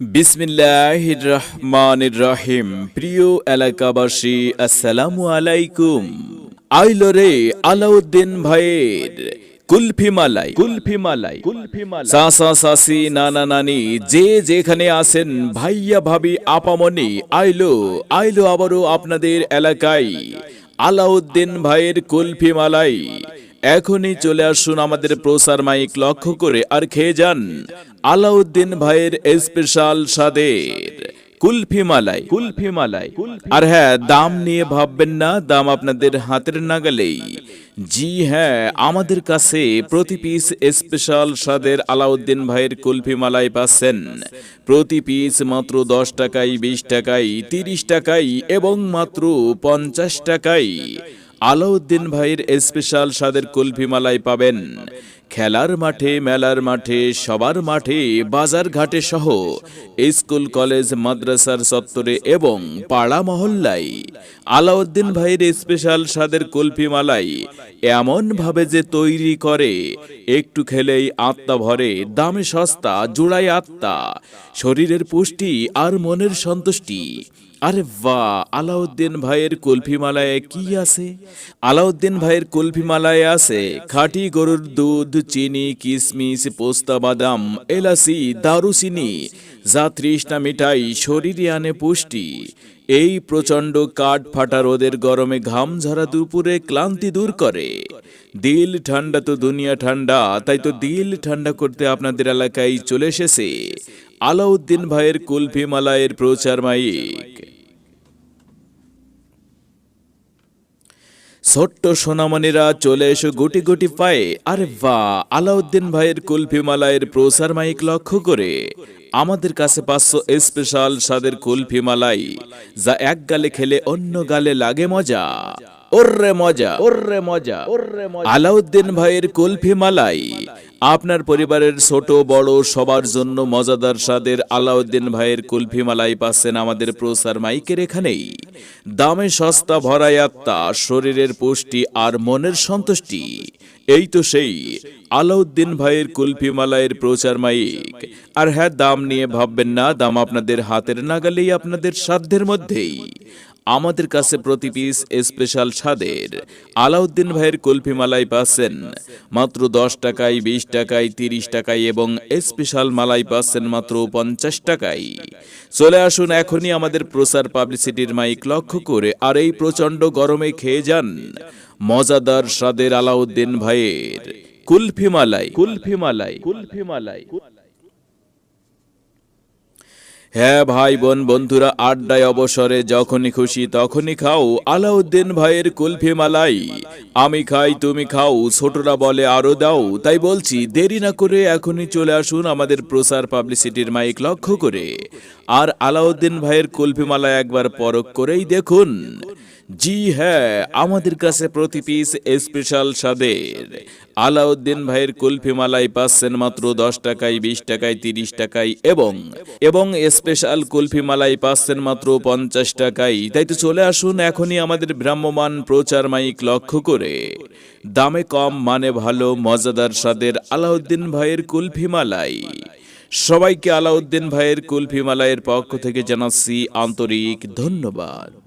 বিসমিল্লাহ রহমানির রহিম প্রিয় এলাকাবাসী, আসসালামু আলাইকুম। আইলো রে আলাউদ্দিন ভাইয়ের কুলফি মালাই কুলফি মালাই কুলফি মালাই সাসা সাসি নানা নানি যে যেখানে আছেন, ভাইয়া, ভাবি, আপামনি, আইলো আইলো আবারও আপনাদের এলাকায় আলাউদ্দিন ভাইয়ের কুলফি মালাই এখনই চলে আসুন আমাদের প্রসার মাইক লক্ষ্য করে আর খেয়ে যান। আলাউদ্দিন ভাইয়ের স্পেশাল স্বাদের কুলফি মালাই কুলফি মালাই আর হ্যাঁ দাম নিয়ে ভাববেন না, দাম আপনাদের হাতের নাগালেই। জি হ্যাঁ আমাদের কাছে প্রতি পিস স্পেশাল স্বাদের আলাউদ্দিন ভাইয়ের কুলফি মালাই পাচ্ছেন। প্রতি পিস মাত্র দশ টাকায়, বিশ টাকায়, তিরিশ টাকায় এবং মাত্র পঞ্চাশ টাকায়। আলাউদ্দিন ভাইয়ের স্পেশাল স্বাদের কুলফি মালাই পাবেন। খেলার মাঠে, মেলার মাঠে, সবার মাঠে, বাজার ঘাটে সহ স্কুল, কলেজ, মাদ্রাসার চত্বরে এবং পাড়া মহল্লায় আলাউদ্দিন ভাইয়ের স্পেশাল স্বাদের কুলফি মালাই এমন ভাবে যে তৈরি করে, একটু খেলেই আত্মা ভরে, দামে সস্তা, জোড়ায় আত্মা, শরীরের পুষ্টি আর মনের সন্তুষ্টি। আরে বাহ, আলাউদ্দিন ভাইয়ের কুলফি মালায় কি আছে? আলাউদ্দিন ভাইয়ের কুলফি মালায় আছে খাঁটি গরুর দুধ, চিনি কিশমিশ পোস্তা বাদাম, এলাচি, দারুচিনি, যা তৃষ্ণা মিঠাই, শরীরে আনে পুষ্টি। এই প্রচণ্ড কাঠ ফাটা রোদের গরমে ঘাম ঝরা দুপুরে ক্লান্তি দূর করে। দিল ঠান্ডা তো দুনিয়া ঠান্ডা, তাই তো দিল ঠান্ডা করতে আপনাদের এলাকায় চলে এসেছে। আলাউদ্দিন ভাইয়ের কুলফি মালায়ের প্রচার মাইক। ছোট্ট সোনামণিরা চলে এসো গুটি গুটি পায়ে। আরে বা আলাউদ্দিন ভাইয়ের কুলফি মালায়ের প্রসার মাইক লক্ষ্য করে। আমাদের কাছে পাঁচশো স্পেশাল স্বাদের কুলফি মালাই যা এক গালে খেলে অন্য গালে লাগে মজা। ওর্রে মজা ওর্রে মজা ওর্রে মজা। আলাউদ্দিন ভাইয়ের কুলফি মালাই আপনার পরিবারের ছোট, বড়, সবার জন্য মজাদার স্বাদের আলাউদ্দিন ভাইয়ের কুলফি মালাই পাচ্ছেন আমাদের প্রসার মাইকের এখানেই। দামে সস্তা, ভরাই আত্মা, শরীরের পুষ্টি আর মনের সন্তুষ্টি। এই তো সেই আলাউদ্দিন ভাইয়ের কুলফি মালাইয়ের প্রচার মাইক। আর হ্যাঁ দাম নিয়ে ভাববেন না, দাম আপনাদের হাতের নাগালেই আপনাদের সাধ্যের মধ্যেই। আমাদের কাছে প্রতি পিস স্পেশাল স্বাদের। আলাউদ্দিন ভাইয়ের কুলফি মালাই পাচ্ছেন। মাত্র দশ টাকায়, বিশ টাকায়, তিরিশ টাকায় এবং স্পেশাল মালাই পাচ্ছেন মাত্র পঞ্চাশ টাকায়। চলে আসুন এখনই আমাদের প্রচার পাবলিসিটির মাইক লক্ষ্য করে আর এই প্রচণ্ড গরমে খেয়ে যান মজাদার স্বাদের আলাউদ্দিন ভাইয়ের কুলফি মালাই কুলফি মালাই কুলফি মালাই হ্যাঁ ভাই বোন বন্ধুরা, আড্ডায় অবসরে যখনই খুশি তখনই খাও। আলাউদ্দিন ভাইয়ের কুলফি মালাই। আমি খাই, তুমি খাও, ছোটরা বলে আরও দাও। তাই বলছি, দেরি না করে এখনই চলে আসুন আমাদের প্রসার পাবলিসিটির মাইক লক্ষ্য করে। আর আলাউদ্দিন ভাইয়ের কুলফি মালা একবার পরখ করেই দেখুন। জি হ্যাঁ আমাদের কাছে প্রতি পিস স্পেশাল স্বাদের। আলাউদ্দিন ভাইয়ের কুলফি মালাই পাচ্ছেন মাত্র দশ টাকায়, বিশ টাকায়, তিরিশ টাকায় এবং এবং স্পেশাল কুলফি মালাই পাচ্ছেন মাত্র পঞ্চাশ টাকায়। তাই তো চলে আসুন এখনই আমাদের ভ্রাম্যমান প্রচার মাইক লক্ষ্য করে। দামে কম মানে ভালো, মজাদার স্বাদের আলাউদ্দিন ভাইয়ের কুলফি মালাই। সবাইকে আলাউদ্দিন ভাইয়ের কুলফি মালাইয়ের পক্ষ থেকে জানাচ্ছি আন্তরিক ধন্যবাদ।